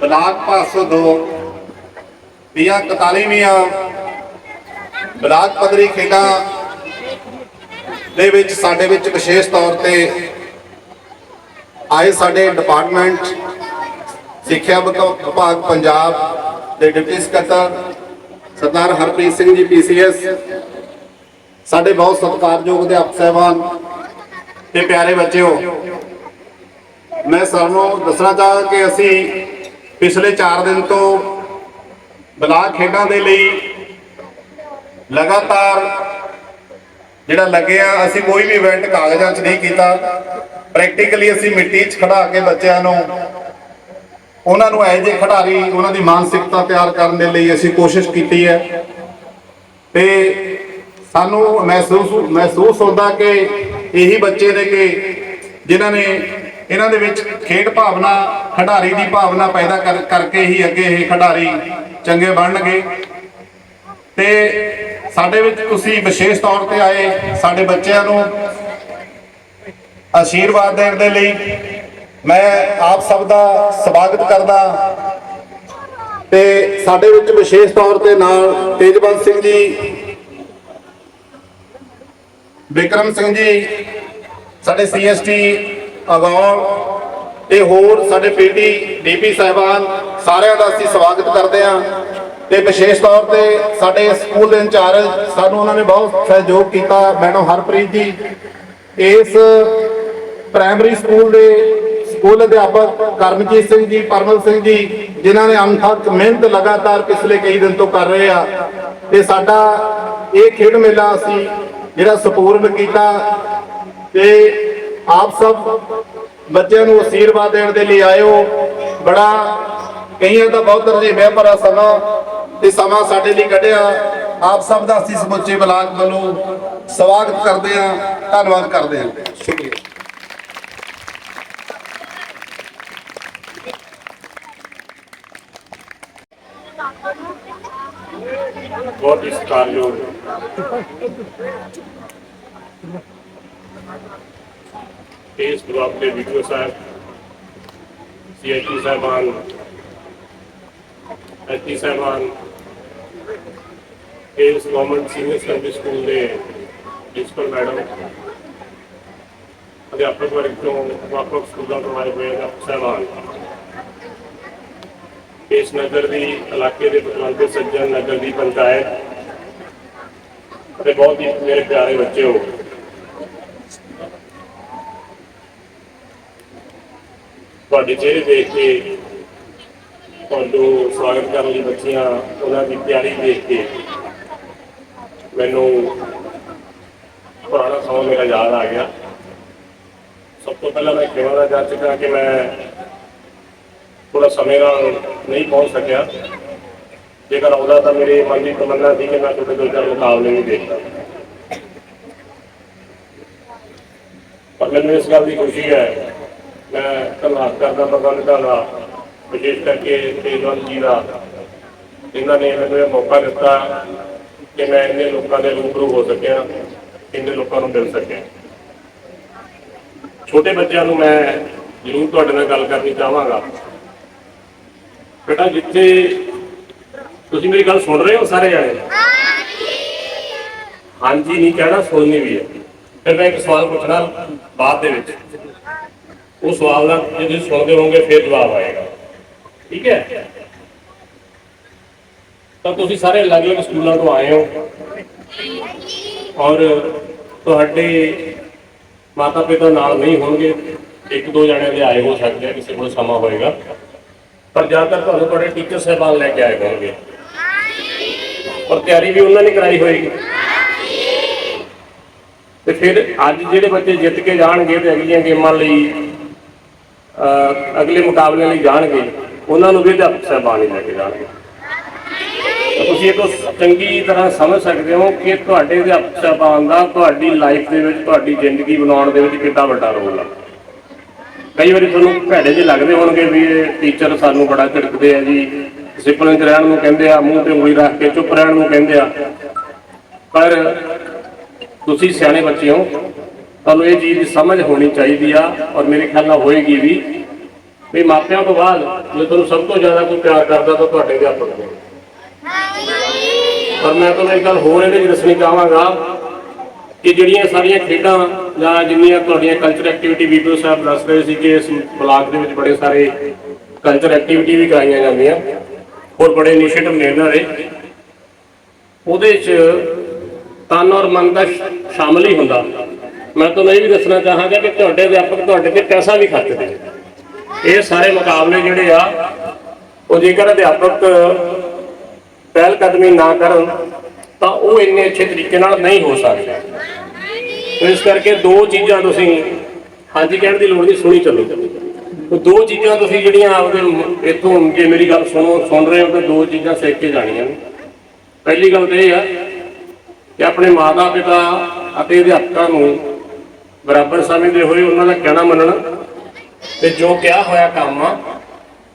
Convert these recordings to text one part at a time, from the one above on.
Block ਪਾਸੋਂ ਦੋ ਦੀਆਂ 41ਵੀਆਂ ਬਲਾਕ ਪੱਧਰੀ ਖੇਡਾਂ ਦੇ ਵਿੱਚ ਸਾਡੇ ਵਿੱਚ ਵਿਸ਼ੇਸ਼ ਤੌਰ ਤੇ ਆਏ ਸਾਡੇ ਡਿਪਾਰਟਮੈਂਟ ਸਿੱਖਿਆ ਵਿਭਾ- ਵਿਭਾਗ ਪੰਜਾਬ ਦੇ ਡਿਪਟੀ ਸਕੱਤਰ ਸਰਦਾਰ ਹਰਪ੍ਰੀਤ ਸਿੰਘ ਜੀ ਪੀਸੀਐਸ, ਸਾਡੇ ਬਹੁਤ ਸਤਿਕਾਰਯੋਗ ਅਧਿਆਪਕ ਸਾਹਿਬਾਨ ਤੇ ਪਿਆਰੇ ਬੱਚਿਓ ਮੈਂ ਸਾਨੂੰ ਦੱਸਣਾ ਚਾਹਾਂ ਕਿ ਅਸੀਂ ਪਿਛਲੇ 4 ਦਿਨ ਤੋਂ ਬਲਾਕ ਖੇਡਾਂ ਦੇ ਲਈ ਲਗਾਤਾਰ ਜਿਹੜਾ ਲੱਗਿਆ ਅਸੀਂ ਕੋਈ ਵੀ ਇਵੈਂਟ ਕਾਗਜ਼ਾਂ 'ਚ ਨਹੀਂ ਕੀਤਾ। ਪ੍ਰੈਕਟੀਕਲੀ ਅਸੀਂ ਮਿੱਟੀ 'ਚ ਖੜਾ ਕੇ ਬੱਚਿਆਂ ਨੂੰ, ਉਹਨਾਂ ਨੂੰ ਐਜ ਜਿਹੇ ਖਿਡਾਰੀ, ਉਹਨਾਂ ਦੀ ਮਾਨਸਿਕਤਾ ਤਿਆਰ ਕਰਨ ਦੇ ਲਈ ਅਸੀਂ ਕੋਸ਼ਿਸ਼ ਕੀਤੀ ਹੈ। ਤੇ ਸਾਨੂੰ ਮਹਿਸੂਸ ਮਹਿਸੂਸ ਹੁੰਦਾ ਕਿ ਇਹੀ ਬੱਚੇ ਨੇ ਕਿ ਜਿਨ੍ਹਾਂ ਨੇ ਇਹਨਾਂ ਦੇ ਵਿੱਚ ਖੇਡ ਭਾਵਨਾ, ਖਿਡਾਰੀ ਦੀ ਭਾਵਨਾ ਪੈਦਾ ਕਰ- ਕਰਕੇ ਹੀ ਅੱਗੇ ਇਹ ਖਿਡਾਰੀ ਚੰਗੇ ਬਣਨਗੇ। ਤੇ ਸਾਡੇ ਵਿੱਚ ਤੁਸੀਂ ਵਿਸ਼ੇਸ਼ ਤੌਰ ਤੇ ਆਏ, ਸਾਡੇ ਬੱਚਿਆਂ ਨੂੰ ਆਸ਼ੀਰਵਾਦ ਦੇਣ ਦੇ ਲਈ ਮੈਂ ਆਪ ਸਭ ਦਾ ਸਵਾਗਤ ਕਰਦਾ। ਤੇ ਸਾਡੇ ਵਿੱਚ ਵਿਸ਼ੇਸ਼ ਤੌਰ ਤੇ ਨਾਲ ਤੇਜਵੰਤ ਸਿੰਘ ਜੀ, ਵਿਕਰਮ ਸਿੰਘ ਜੀ, ਸਾਡੇ ਸੀਐਸਟੀ ਅਗੌਲ ਤੇ ਹੋਰ ਸਾਡੇ ਪੀਟੀ ਡੀਪੀ ਸਾਹਿਬਾਨ ਸਾਰਿਆਂ ਦਾ ਅਸੀਂ ਸਵਾਗਤ ਕਰਦੇ ਹਾਂ ਤੇ ਵਿਸ਼ੇਸ਼ ਤੌਰ ਤੇ ਸਾਡੇ ਸਕੂਲ ਦੇ ਇੰਚਾਰਜ ਸਾਨੂੰ ਉਹਨਾਂ ਨੇ ਬਹੁਤ ਸਹਿਯੋਗ ਕੀਤਾ, ਮੈਡਮ ਹਰਪ੍ਰੀਤ ਜੀ। ਇਸ ਪ੍ਰਾਇਮਰੀ ਸਕੂਲ ਦੇ ਸਕੂਲ ਅਧਿਆਪਕ ਕਰਮਜੀਤ ਸਿੰਘ ਜੀ, ਪਰਮਲ ਸਿੰਘ ਜੀ, ਜਿਨ੍ਹਾਂ ਨੇ ਅਣਥੱਕ ਮਿਹਨਤ ਲਗਾਤਾਰ ਪਿਛਲੇ ਕਈ ਦਿਨ ਤੋਂ ਕਰ ਰਹੇ ਆ। ਤੇ ਸਾਡਾ ਇਹ ਖੇਡ ਮੇਲਾ ਅਸੀਂ ਜਿਹੜਾ ਸਪੂਰਨ ਕੀਤਾ ਤੇ ਆਪ ਸਭ ਬੱਚਿਆਂ ਨੂੰ ਅਸ਼ੀਰਵਾਦ ਦੇਣ ਦੇ ਲਈ ਆਇਓ। ਬੜਾ ਕਈਆਂ ਦਾ ਬਹੁਤ ਰਜੇਵੇਂ ਭਰਾ ਸਮਾਂ ਤੇ ਸਮਾਂ ਸਾਡੇ ਲਈ ਕੱਢਿਆ। ਆਪ ਸਭ ਦਾ ਅਸੀਂ ਸਮੁੱਚੇ ਬਲਾਕ ਵੱਲੋਂ ਸਵਾਗਤ ਕਰਦੇ ਹਾਂ, ਧੰਨਵਾਦ ਕਰਦੇ ਹਾਂ। ਸ਼ੁਕਰੀਆ। ਬਹੁਤ ਹੀ ਸਤਿਕਾਰਯੋਗ। ਇਸ ਬਲਾਕ ਦੇ ਵੀਡੀਓ ਸਾਹਿਬ, ਸੀਆਈਟੀ ਸਾਹਿਬਾਨ ਐਸਟੀ ਸਾਹਿਬਾਨ ਇਸ ਗਵਰਨਮੈਂਟ ਸੀਨੀਅਰ ਸੈਕੰਡਰੀ ਸਕੂਲ ਦੇ ਪ੍ਰਿੰਸੀਪਲ ਮੈਡਮ, ਅਧਿਆਪਕ ਵਰਗ ਤੋਂ ਵੱਖ-ਵੱਖ ਸਕੂਲਾਂ ਤੋਂ ਆਏ ਹੋਏ ਅਧਿਆਪਕ ਸਾਹਿਬਾਨ। ਇਸ ਨਗਰ ਦੀ ਇਲਾਕੇ ਦੇ ਪਤਵੰਤੇ ਸੱਜਣ ਨਗਰ ਦੀ ਪੰਚਾਇਤ ਅਤੇ ਬਹੁਤ ਹੀ ਮੇਰੇ ਪਿਆਰੇ ਬੱਚੇ ਹੋ। ਤੁਹਾਡੇ ਚਿਹਰੇ ਦੇਖ ਕੇ ਤੁਹਾਨੂੰ ਸਵਾਗਤ ਕਰਨ ਲਈ ਬੱਚੀਆਂ, ਉਹਨਾਂ ਦੀ ਤਿਆਰੀ ਦੇਖ ਕੇ ਮੈਨੂੰ ਪੁਰਾਣਾ ਸਮਾਂ ਮੇਰਾ ਯਾਦ ਆ ਗਿਆ। ਸਭ ਤੋਂ ਪਹਿਲਾਂ ਮੈਂ ਖੇਵਾਂ ਦਾ ਜਾ ਚੁੱਕਾ ਕਿ ਮੈਂ ਥੋੜਾ ਸਮੇਂ ਨਾਲ ਨਹੀਂ ਪਹੁੰਚ ਸਕਿਆ। ਜੇਕਰ ਆਉਂਦਾ ਤਾਂ ਮੇਰੇ ਮਨ ਦੀ ਤਮੰਨਾ ਸੀ ਕਿ ਮੈਂ ਤੁਹਾਡੇ ਦੋ ਚਾਰ ਮੁਕਾਬਲੇ ਵੀ ਦੇਖਦਾ ਪਰ ਮੈਨੂੰ ਇਸ ਗੱਲ ਦੀ ਖੁਸ਼ੀ ਹੈ ਧੰਨਵਾਦ ਕਰਦਾ ਪ੍ਰਬੰਧਕਾਂ ਦਾ, ਵਿਸ਼ੇਸ਼ ਕਰਕੇ ਤੇਜਵੰਤ ਜੀ ਦਾ। ਇਹਨਾਂ ਨੇ ਮੈਨੂੰ ਇਹ ਮੌਕਾ ਦਿੱਤਾ ਕਿ ਮੈਂ ਇੰਨੇ ਲੋਕਾਂ ਦੇ ਰੂਬਰੂ ਹੋ ਸਕਿਆ, ਇੰਨੇ ਲੋਕਾਂ ਨੂੰ ਮਿਲ ਸਕਿਆ। ਛੋਟੇ ਬੱਚਿਆਂ ਨੂੰ ਮੈਂ ਜ਼ਰੂਰ ਤੁਹਾਡੇ ਨਾਲ ਗੱਲ ਕਰਨੀ ਚਾਹਾਂਗਾ। ਬੇਟਾ, ਜਿੱਥੇ ਤੁਸੀਂ ਮੇਰੀ ਗੱਲ ਸੁਣ ਰਹੇ ਹੋ ਸਾਰੇ ਜਾਣੇ? ਹਾਂਜੀ, ਨਹੀਂ, ਕਹਿਣਾ ਸੁਣਨੀ ਵੀ ਹੈ। ਫਿਰ ਮੈਂ ਇੱਕ ਸਵਾਲ ਪੁੱਛਣਾ ਬਾਅਦ ਦੇ ਵਿੱਚ। ਉਹ ਸਵਾਲ ਦਾ ਜੇ ਤੁਸੀਂ ਸੁਣਦੇ ਹੋਵੋਗੇ, ਫਿਰ ਜਵਾਬ ਆਏਗਾ। ਠੀਕ ਹੈ? ਤਾਂ ਤੁਸੀਂ ਸਾਰੇ ਅਲੱਗ-ਅਲੱਗ ਸਕੂਲਾਂ ਤੋਂ ਆਏ ਹੋ। ਔਰ ਤੁਹਾਡੇ ਮਾਤਾ ਪਿਤਾ ਨਾਲ ਨਹੀਂ ਹੋਣਗੇ। ਇੱਕ ਦੋ ਜਣੇ ਦੇ ਆਏ ਹੋ ਸਕਦੇ ਆ ਕਿਸੇ ਕੋਲ ਸਮਾਂ ਹੋਏਗਾ। ਪਰ ਜ਼ਿਆਦਾਤਰ ਤੁਹਾਨੂੰ ਤੁਹਾਡੇ ਟੀਚਰ ਸਾਹਿਬਾਨ ਲੈ ਕੇ ਆਏ ਹੋਣਗੇ। ਔਰ ਤਿਆਰੀ ਵੀ ਉਹਨਾਂ ਨੇ ਕਰਾਈ ਹੋਏਗੀ। ਤੇ ਫਿਰ ਅੱਜ ਜਿਹੜੇ ਬੱਚੇ ਜਿੱਤ ਕੇ ਜਾਣਗੇ ਤੇ ਅਗਲੀਆਂ ਗੇਮਾਂ ਲਈ ਅਗਲੇ ਮੁਕਾਬਲੇ ਲਈ ਜਾਣਗੇ, ਉਹਨਾਂ ਨੂੰ ਵੀ ਅਧਿਆਪਕ ਸਾਹਿਬਾਨ ਹੀ ਲੈ ਕੇ ਜਾਣਗੇ। ਤਾਂ ਤੁਸੀਂ ਇਹ ਤੋਂ ਚੰਗੀ ਤਰ੍ਹਾਂ ਸਮਝ ਸਕਦੇ ਹੋ ਕਿ ਤੁਹਾਡੇ ਅਧਿਆਪਕ ਸਾਹਿਬਾਨ ਦਾ, ਤੁਹਾਡੀ ਲਾਈਫ ਦੇ ਵਿੱਚ, ਤੁਹਾਡੀ ਜ਼ਿੰਦਗੀ ਬਣਾਉਣ ਦੇ ਵਿੱਚ ਕਿੰਨਾ ਵੱਡਾ ਰੋਲ ਆ। ਕਈ ਵਾਰੀ ਤੁਹਾਨੂੰ ਭੈੜੇ ਜਿਹੇ ਲੱਗਦੇ ਹੋਣਗੇ ਵੀ ਇਹ ਟੀਚਰ ਸਾਨੂੰ ਬੜਾ ਝਿੜਕਦੇ ਆ ਜੀ ਡਿਸਪਲਿਨ 'ਚ ਰਹਿਣ ਨੂੰ ਕਹਿੰਦੇ ਆ, ਮੂੰਹ ਤੇ ਉਂਗਲੀ ਰੱਖ ਕੇ ਚੁੱਪ ਰਹਿਣ ਨੂੰ ਕਹਿੰਦੇ ਆ। ਪਰ ਤੁਸੀਂ ਸਿਆਣੇ ਬੱਚੇ ਹੋ ਤੁਹਾਨੂੰ ਇਹ ਚੀਜ਼ ਦੀ ਸਮਝ ਹੋਣੀ ਚਾਹੀਦੀ ਆ ਔਰ ਮੇਰੇ ਖਿਆਲ ਨਾਲ ਹੋਏਗੀ ਵੀ। ਵੀ ਮਾਪਿਆਂ ਤੋਂ ਬਾਅਦ ਜੇ ਤੁਹਾਨੂੰ ਸਭ ਤੋਂ ਜ਼ਿਆਦਾ ਕੋਈ ਪਿਆਰ ਕਰਦਾ ਤਾਂ ਤੁਹਾਡੇ ਅਧਿਆਪਕ ਨੇ ਪਰ ਮੈਂ ਤੁਹਾਨੂੰ ਇੱਕ ਗੱਲ ਹੋਰ ਇਹਦੇ ਵਿੱਚ ਦੱਸਣੀ ਚਾਹਾਂਗਾ ਕਿ ਜਿਹੜੀਆਂ ਸਾਰੀਆਂ ਖੇਡਾਂ ਜਾਂ ਜਿੰਨੀਆਂ ਤੁਹਾਡੀਆਂ ਕਲਚਰ ਐਕਟੀਵਿਟੀ ਵੀਡੀਓ ਸਾਹਿਬ ਦੱਸ ਰਹੇ ਸੀ ਕਿ ਇਸ ਬਲਾਕ ਦੇ ਵਿੱਚ ਬੜੇ ਸਾਰੇ ਕਲਚਰ ਐਕਟੀਵਿਟੀ ਵੀ ਕਰਾਈਆਂ ਜਾਂਦੀਆਂ। ਹੋਰ ਬੜੇ ਇਨੀਸ਼ੀਏਟਿਵ ਨੇ ਇਹਨਾਂ ਦੇ। ਉਹਦੇ 'ਚ ਤਨ ਔਰ ਮਨ ਦਾ ਸ਼- ਸ਼ਾਮਲ ਹੀ ਹੁੰਦਾ। ਮੈਂ ਤੁਹਾਨੂੰ ਇਹ ਵੀ ਦੱਸਣਾ ਚਾਹਾਂਗਾ ਕਿ ਤੁਹਾਡੇ ਅਧਿਆਪਕ ਤੁਹਾਡੇ ਤੇ ਪੈਸਾ ਵੀ ਖਰਚਦੇ ਇਹ ਸਾਰੇ ਮੁਕਾਬਲੇ ਜਿਹੜੇ ਆ, ਉਹ ਜੇਕਰ ਅਧਿਆਪਕ ਪਹਿਲ ਕਦਮੀ ਨਾ ਕਰਨ, ਤਾਂ ਉਹ ਇੰਨੇ ਅੱਛੇ ਤਰੀਕੇ ਨਾਲ ਨਹੀਂ ਹੋ ਸਕਦੇ। ਇਸ ਕਰਕੇ ਦੋ ਚੀਜ਼ਾਂ ਤੁਸੀਂ, ਹਾਂਜੀ ਕਹਿਣ ਦੀ ਲੋੜ ਨਹੀਂ, ਸੁਣੀ ਚੱਲੋ। ਉਹ ਦੋ ਚੀਜ਼ਾਂ ਤੁਸੀਂ ਜਿਹੜੀਆਂ ਆਪਦੇ ਇੱਥੋਂ ਜੇ ਮੇਰੀ ਗੱਲ ਸੁਣੋ, ਸੁਣ ਰਹੇ ਹੋ ਤਾਂ ਦੋ ਚੀਜ਼ਾਂ ਸਿੱਖ ਕੇ ਜਾਣੀਆਂ ਨੇ। ਪਹਿਲੀ ਗੱਲ ਤਾਂ ਇਹ ਆ ਕਿ ਆਪਣੇ ਮਾਤਾ ਪਿਤਾ ਅਤੇ ਅਧਿਆਪਕਾਂ ਨੂੰ ਬਰਾਬਰ ਸਮਝਦੇ ਹੋਏ ਉਹਨਾਂ ਦਾ ਕਹਿਣਾ ਮੰਨਣਾ ਤੇ ਜੋ ਕਿਹਾ ਹੋਇਆ ਕੰਮ ਆ,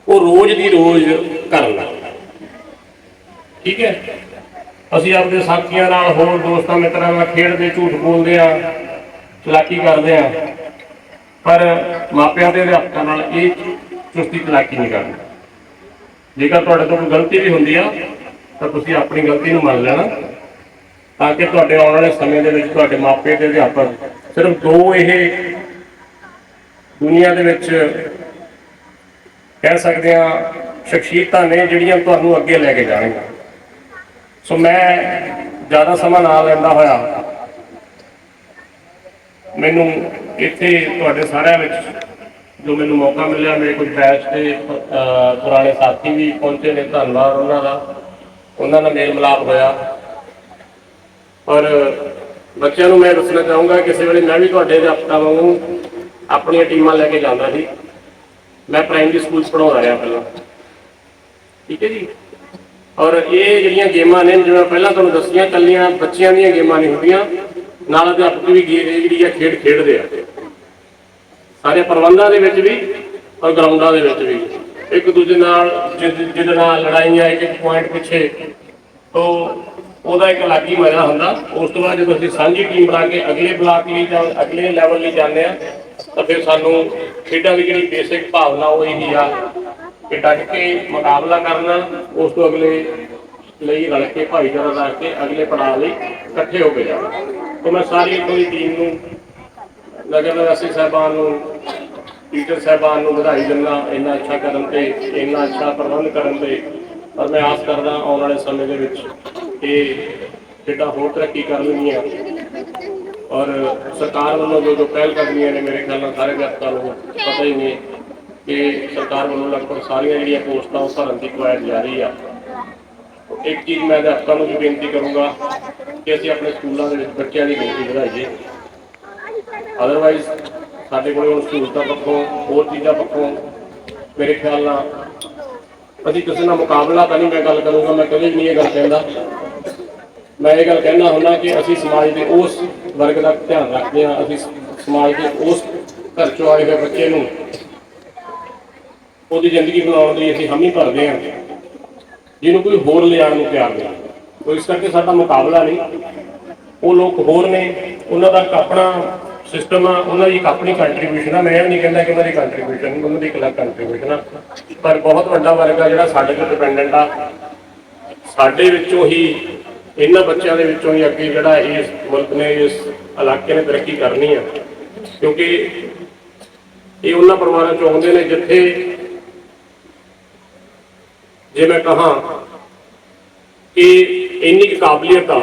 ਉਹ ਰੋਜ਼ ਦੀ ਰੋਜ਼ ਕਰਨਾ ਠੀਕ ਹੈ? ਅਸੀਂ ਆਪਣੇ ਸਾਥੀਆਂ ਨਾਲ ਹੋਰ ਦੋਸਤਾਂ ਮਿੱਤਰਾਂ ਨਾਲ ਖੇਡਦੇ, ਝੂਠ ਬੋਲਦੇ ਆ, ਚਲਾਕੀ ਕਰਦੇ ਆ, ਪਰ ਮਾਪਿਆਂ ਦੇ ਅਧਿਆਪਕਾਂ ਨਾਲ ਇਹ ਚੁਸਤੀ ਚਲਾਕੀ ਨਹੀਂ ਕਰਨੀ। ਜੇਕਰ ਤੁਹਾਡੇ ਤੋਂ ਗਲਤੀ ਵੀ ਹੁੰਦੀ ਆ, ਤਾਂ ਤੁਸੀਂ ਆਪਣੀ ਗਲਤੀ ਨੂੰ ਮੰਨ ਲੈਣਾ, ਤਾਂ ਕਿ ਤੁਹਾਡੇ ਆਉਣ ਵਾਲੇ ਸਮੇਂ ਦੇ ਵਿੱਚ ਤੁਹਾਡੇ ਮਾਪੇ ਤੇ ਅਧਿਆਪਕ ਸਿਰਫ ਦੋ ਇਹ ਦੁਨੀਆ ਦੇ ਵਿੱਚ ਕਹਿ ਸਕਦੇ ਆ ਸ਼ਖਸੀਅਤਾਂ ਨੇ ਜਿਹੜੀਆਂ ਤੁਹਾਨੂੰ ਅੱਗੇ ਲੈ ਕੇ ਜਾਣਗੀਆਂ। ਸੋ ਮੈਂ ਜ਼ਿਆਦਾ ਸਮਾਂ ਨਾ ਲੈਂਦਾ ਹੋਇਆ, ਮੈਨੂੰ ਇੱਥੇ ਤੁਹਾਡੇ ਸਾਰਿਆਂ ਵਿੱਚ ਜੋ ਮੈਨੂੰ ਮੌਕਾ ਮਿਲਿਆ, ਮੇਰੇ ਕੁਝ ਬੈਚ ਦੇ ਪੁਰਾਣੇ ਸਾਥੀ ਵੀ ਪਹੁੰਚੇ ਨੇ, ਧੰਨਵਾਦ ਉਹਨਾਂ ਦਾ। ਉਹਨਾਂ ਨਾਲ ਮੇਲ ਮਿਲਾਪ ਹੋਇਆ। ਪਰ ਬੱਚਿਆਂ ਨੂੰ ਮੈਂ ਦੱਸਣਾ ਚਾਹੂੰਗਾ, ਕਿਸੇ ਵੇਲੇ ਮੈਂ ਵੀ ਤੁਹਾਡੇ ਅਧਿਆਪਕਾਂ ਵਾਂਗੂ ਆਪਣੀਆਂ ਟੀਮਾਂ ਲੈ ਕੇ ਜਾਂਦਾ ਸੀ। ਮੈਂ ਪ੍ਰਾਇਮਰੀ ਸਕੂਲ 'ਚ ਪੜ੍ਹਾਉਂਦਾ ਰਿਹਾ ਪਹਿਲਾਂ। ਠੀਕ ਹੈ ਜੀ? ਔਰ ਇਹ ਜਿਹੜੀਆਂ ਗੇਮਾਂ ਨੇ, ਜਿਵੇਂ ਪਹਿਲਾਂ ਤੁਹਾਨੂੰ ਦੱਸੀਆਂ ਕੱਲੀਆਂ ਬੱਚਿਆਂ ਦੀਆਂ ਗੇਮਾਂ ਨਹੀਂ ਹੁੰਦੀਆਂ। ਨਾਲ ਅਧਿਆਪਕ ਵੀ ਗੇ- ਜਿਹੜੀ ਆ ਖੇਡ ਖੇਡਦੇ ਆ। ਸਾਰੇ ਪ੍ਰਬੰਧਾਂ ਦੇ ਵਿੱਚ ਵੀ ਔਰ ਗਰਾਊਂਡਾਂ ਦੇ ਵਿੱਚ ਵੀ। ਇੱਕ ਦੂਜੇ ਨਾਲ ਜਿੱਦ ਜਿੱਦ ਨਾਲ ਲੜਾਈਆਂ ਇੱਕ ਇੱਕ ਪੁਆਇੰਟ ਪਿੱਛੇ। ਤੋਂ ਉਹਦਾ ਇੱਕ ਅਲੱਗ ਹੀ ਮਜ਼ਾ ਹੁੰਦਾ। ਉਸ ਤੋਂ ਬਾਅਦ ਜਦੋਂ ਅਸੀਂ ਸਾਂਝੀ ਟੀਮ ਬਣਾ ਕੇ ਅਗਲੇ ਬਲਾਕ ਲਈ ਜਾਂ ਅਗਲੇ ਲੈਵਲ ਲਈ ਜਾਂਦੇ ਆ ਤਾਂ ਫਿਰ ਸਾਨੂੰ ਖੇਡਾਂ ਦੀ ਜਿਹੜੀ ਬੇਸਿਕ ਭਾਵਨਾ ਉਹ ਇਹੀ ਆ ਕਿ ਡਟ ਕੇ ਮੁਕਾਬਲਾ ਕਰਨਾ, ਉਸ ਤੋਂ ਅਗਲੇ ਲਈ ਰਲ ਕੇ ਭਾਈਚਾਰਾ ਰੱਖ ਕੇ ਅਗਲੇ ਪੜਾਅ ਲਈ ਇਕੱਠੇ ਹੋ ਕੇ ਜਾਣਾ। ਤਾਂ ਮੈਂ ਸਾਰੀ ਇੱਥੋਂ ਦੀ ਟੀਮ ਨੂੰ, ਨਗਰ ਨਿਵਾਸੀ ਸਾਹਿਬਾਨ ਨੂੰ ਟੀਚਰ ਸਾਹਿਬਾਨ ਨੂੰ ਵਧਾਈ ਦਿੰਦਾ, ਇੰਨਾ ਅੱਛਾ ਕਦਮ ਤੇ, ਇੰਨਾ ਅੱਛਾ ਪ੍ਰਬੰਧ ਕਰਨ ਤੇ, ਪਰ ਮੈਂ ਆਸ ਕਰਦਾ ਆਉਣ ਵਾਲੇ ਸਮੇਂ ਦੇ ਵਿੱਚ ਇਹ ਖੇਡਾਂ ਹੋਰ ਤਰੱਕੀ ਕਰ ਕਰਨਗੀਆਂ ਔਰ ਸਰਕਾਰ ਵੱਲੋਂ ਜੋ ਜੋ ਪਹਿਲ ਕਦਮੀਆਂ ਨੇ ਮੇਰੇ ਖਿਆਲ ਨਾਲ ਸਾਰੇ ਵਿਅਕਤਾਂ ਨੂੰ ਪਤਾ ਹੀ ਨਹੀਂ ਕਿ ਸਰਕਾਰ ਵੱਲੋਂ ਲਗਭਗ ਸਾਰੀਆਂ ਜਿਹੜੀਆਂ ਪੋਸਟਾਂ ਉਹ ਭਰਨ ਦੀ ਕਵਾਇਦ ਜਾਰੀ ਆ। ਇੱਕ ਚੀਜ਼ ਮੈਂ ਅਧਿਆਪਕਾਂ ਨੂੰ ਵੀ ਬੇਨਤੀ ਕਰੂੰਗਾ ਕਿ ਅਸੀਂ ਆਪਣੇ ਸਕੂਲਾਂ ਦੇ ਵਿੱਚ ਬੱਚਿਆਂ ਦੀ ਗਿਣਤੀ ਵਧਾਈਏ। ਅਦਰਵਾਈਜ਼ ਸਾਡੇ ਕੋਲ ਹੁਣ ਸਹੂਲਤਾਂ ਪੱਖੋਂ ਹੋਰ ਚੀਜ਼ਾਂ ਪੱਖੋਂ ਮੇਰੇ ਖਿਆਲ ਨਾਲ ਅਸੀਂ ਕਿਸੇ ਨਾਲ ਮੁਕਾਬਲਾ ਤਾਂ ਨਹੀਂ ਮੈਂ ਗੱਲ ਕਰੂੰਗਾ, ਮੈਂ ਕਦੇ ਵੀ ਨਹੀਂ ਇਹ ਗੱਲ ਕਹਿੰਦਾ। ਮੈਂ ਇਹ ਗੱਲ ਕਹਿਣਾ ਹੁੰਦਾ ਕਿ ਅਸੀਂ ਸਮਾਜ ਦੇ ਉਸ ਵਰਗ ਦਾ ਧਿਆਨ ਰੱਖਦੇ ਹਾਂ, ਅਸੀਂ ਸਮਾਜ ਦੇ ਉਸ ਘਰ ਚੋਂ ਆਏ ਹੋਏ ਬੱਚੇ ਨੂੰ ਉਹਦੀ ਜ਼ਿੰਦਗੀ ਬਣਾਉਣ ਲਈ ਅਸੀਂ ਹਾਮੀ ਭਰਦੇ ਹਾਂ, ਜਿਹਨੂੰ ਕੋਈ ਹੋਰ ਲਿਆਉਣ ਨੂੰ ਤਿਆਰ ਨਹੀਂ। ਕੋਈ ਇਸ ਕਰਕੇ ਸਾਡਾ ਮੁਕਾਬਲਾ ਨਹੀਂ। ਉਹ ਲੋਕ ਹੋਰ ਨੇ, ਉਹਨਾਂ ਦਾ ਇੱਕ ਆਪਣਾ ਸਿਸਟਮ ਆ, ਉਹਨਾਂ ਦੀ ਇੱਕ ਆਪਣੀ ਕੰਟਰੀਬਿਊਸ਼ਨ ਆ। ਮੈਂ ਇਹ ਨਹੀਂ ਕਹਿੰਦਾ ਕਿ ਉਹਨਾਂ ਦੀ ਕੰਟਰੀਬਿਊਸ਼ਨ ਉਹਨਾਂ ਦੀ ਇੱਕ ਅਲੱਗ ਕੰਟਰੀਬਿਊਸ਼ਨ ਆ। ਪਰ ਬਹੁਤ ਵੱਡਾ ਵਰਗ ਆ ਜਿਹੜਾ ਸਾਡੇ ਤੇ ਡਿਪੈਂਡੈਂਟ ਆ। ਸਾਡੇ ਵਿੱਚੋਂ ਹੀ ਇਹਨਾਂ ਬੱਚਿਆਂ ਦੇ ਵਿੱਚੋਂ ਹੀ ਅੱਗੇ ਜਿਹੜਾ ਇਸ ਮੁਲਕ ਨੇ, ਇਸ ਇਲਾਕੇ ਨੇ ਤਰੱਕੀ ਕਰਨੀ ਆ। ਕਿਉਂਕਿ ਇਹ ਉਹਨਾਂ ਪਰਿਵਾਰਾਂ ਚੋਂ ਆਉਂਦੇ ਨੇ ਜਿੱਥੇ ਜੇ ਮੈਂ ਕਹਾਂ ਕਿ ਇੰਨੀ ਕੁ ਕਾਬਲੀਅਤ ਆ,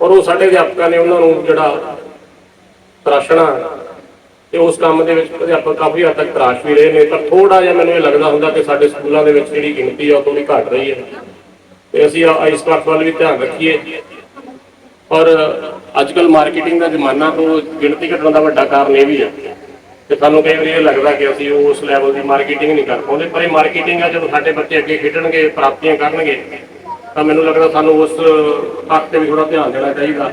ਔਰ ਉਹ ਸਾਡੇ ਅਧਿਆਪਕਾਂ ਨੇ ਉਹਨਾਂ ਨੂੰ ਜਿਹੜਾ ਤਰਾਸ਼ਣਾ ਤੇ ਉਸ ਕੰਮ ਦੇ ਵਿੱਚ ਅਧਿਆਪਕ ਕਾਫੀ ਹੱਦ ਤੱਕ ਤਰਾਸ਼ ਵੀ ਰਹੇ ਨੇ। ਪਰ ਥੋੜਾ ਜਿਹਾ ਮੈਨੂੰ ਇਹ ਲੱਗਦਾ ਹੁੰਦਾ ਕਿ ਸਾਡੇ ਸਕੂਲਾਂ ਦੇ ਵਿੱਚ ਜਿਹੜੀ ਗਿਣਤੀ ਆ ਉਹ ਥੋੜੀ ਘਟ ਰਹੀ ਹੈ। ਤੇ ਅਸੀਂ ਇਸ ਪੱਖ ਵੱਲ ਵੀ ਧਿਆਨ ਰੱਖੀਏ। ਔਰ ਅੱਜ ਕੱਲ ਮਾਰਕੀਟਿੰਗ ਦਾ ਜ਼ਮਾਨਾ ਤੋਂ ਗਿਣਤੀ ਘਟਣ ਦਾ ਵੱਡਾ ਕਾਰਨ ਇਹ ਵੀ ਹੈ ਤੇ ਸਾਨੂੰ ਕਈ ਵਾਰੀ ਇਹ ਲੱਗਦਾ ਕਿ ਅਸੀਂ ਉਸ ਲੈਵਲ ਦੀ ਮਾਰਕੀਟਿੰਗ ਨਹੀਂ ਕਰ ਪਾਉਂਦੇ। ਪਰ ਇਹ ਮਾਰਕੀਟਿੰਗ ਆ, ਜਦੋਂ ਸਾਡੇ ਬੱਚੇ ਅੱਗੇ ਖੇਡਣਗੇ, ਪ੍ਰਾਪਤੀਆਂ ਕਰਨਗੇ, ਤਾਂ ਮੈਨੂੰ ਲੱਗਦਾ ਸਾਨੂੰ ਉਸ ਪੱਖ ਤੇ ਵੀ ਥੋੜਾ ਧਿਆਨ ਦੇਣਾ ਚਾਹੀਦਾ।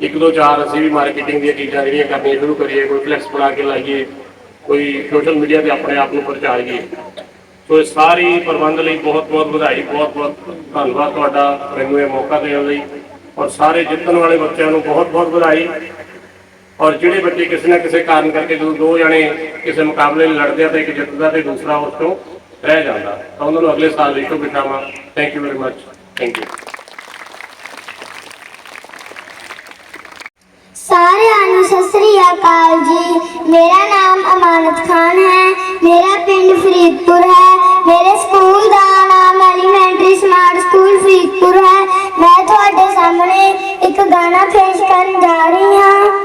ਇੱਕ ਦੋ ਚਾਰ ਅਸੀਂ ਵੀ ਮਾਰਕੀਟਿੰਗ ਦੀਆਂ ਚੀਜ਼ਾਂ ਜਿਹੜੀਆਂ ਕਰਨੀਆਂ ਸ਼ੁਰੂ ਕਰੀਏ, ਕੋਈ ਫਲੈਕਸ ਬਣਾ ਕੇ ਲਾਈਏ, ਕੋਈ ਸੋਸ਼ਲ ਮੀਡੀਆ ਤੇ ਆਪਣੇ ਆਪ ਨੂੰ ਪ੍ਰਚਾਰੀਏ। ਸੋ ਇਹ ਸਾਰੀ ਪ੍ਰਬੰਧ ਲਈ ਬਹੁਤ ਬਹੁਤ ਵਧਾਈ, ਬਹੁਤ ਬਹੁਤ ਧੰਨਵਾਦ ਤੁਹਾਡਾ ਮੈਨੂੰ ਇਹ ਮੌਕਾ ਦੇਣ ਲਈ ਔਰ ਸਾਰੇ ਜਿੱਤਣ ਵਾਲੇ ਬੱਚਿਆਂ ਨੂੰ ਬਹੁਤ ਬਹੁਤ ਵਧਾਈ ਔਰ ਜਿਹੜੇ ਬੱਚੇ ਕਿਸੇ ਨਾ ਕਿਸੇ ਕਾਰਨ ਕਰਕੇ ਜਦੋਂ ਦੋ ਜਣੇ ਕਿਸੇ ਮੁਕਾਬਲੇ ਲਈ ਲੜਦੇ ਆ ਤਾਂ ਇੱਕ ਜਿੱਤਦਾ ਤੇ ਦੂਸਰਾ ਉਸ ਤੋਂ ਰਹਿ ਜਾਂਦਾ। ਤਾਂ ਉਹਨਾਂ ਨੂੰ ਅਗਲੇ ਸਾਲ ਲਈ ਤੋਂ ਬਿਠਾਵਾਂ। Thank you very much thank you ਸਾਰਿਆਂ ਨੂੰ ਸਤਿ ਸ੍ਰੀ ਅਕਾਲ ਜੀ। ਮੇਰਾ ਨਾਮ ਅਮਾਨਤ ਖਾਨ ਹੈ। ਮੇਰਾ ਪਿੰਡ ਫਰੀਦਪੁਰ ਹੈ। ਮੇਰੇ ਸਕੂਲ ਦਾ ਨਾਮ ਐਲੀਮੈਂਟਰੀ ਸਮਾਰਟ ਸਕੂਲ ਫਰੀਦਪੁਰ ਹੈ। ਮੈਂ ਤੁਹਾਡੇ ਸਾਹਮਣੇ ਇੱਕ ਗਾਣਾ ਪੇਸ਼ ਕਰਨ ਜਾ ਰਹੀ ਹਾਂ।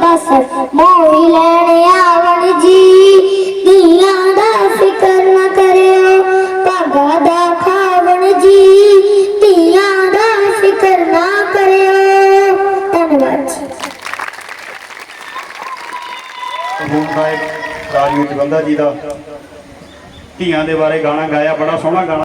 ਜੀਤ ਬਸ ਲੈਣ ਆਵਣ ਜੀ। ਧੀਆਂ ਦਾ ਫਿਕਰ ਨਾ ਕਰਿਓ, ਭਾਗਾ ਦਾ ਖਾਵਣ ਜੀ। ਧੀਆਂ ਦਾ ਫਿਕਰ ਨਾ ਕਰਿਓ। ਧੰਨਵਾਦ ਜੀ। ਸਰੂਪ ਸਾਹਿਬ ਰਾਜੂ ਜਵੰਦਾ ਜੀ ਦਾ। ਧੀਆਂ ਦੇ ਬਾਰੇ ਗਾਣਾ ਗਾਇਆ, ਬੜਾ ਸੋਹਣਾ ਗਾਣਾ।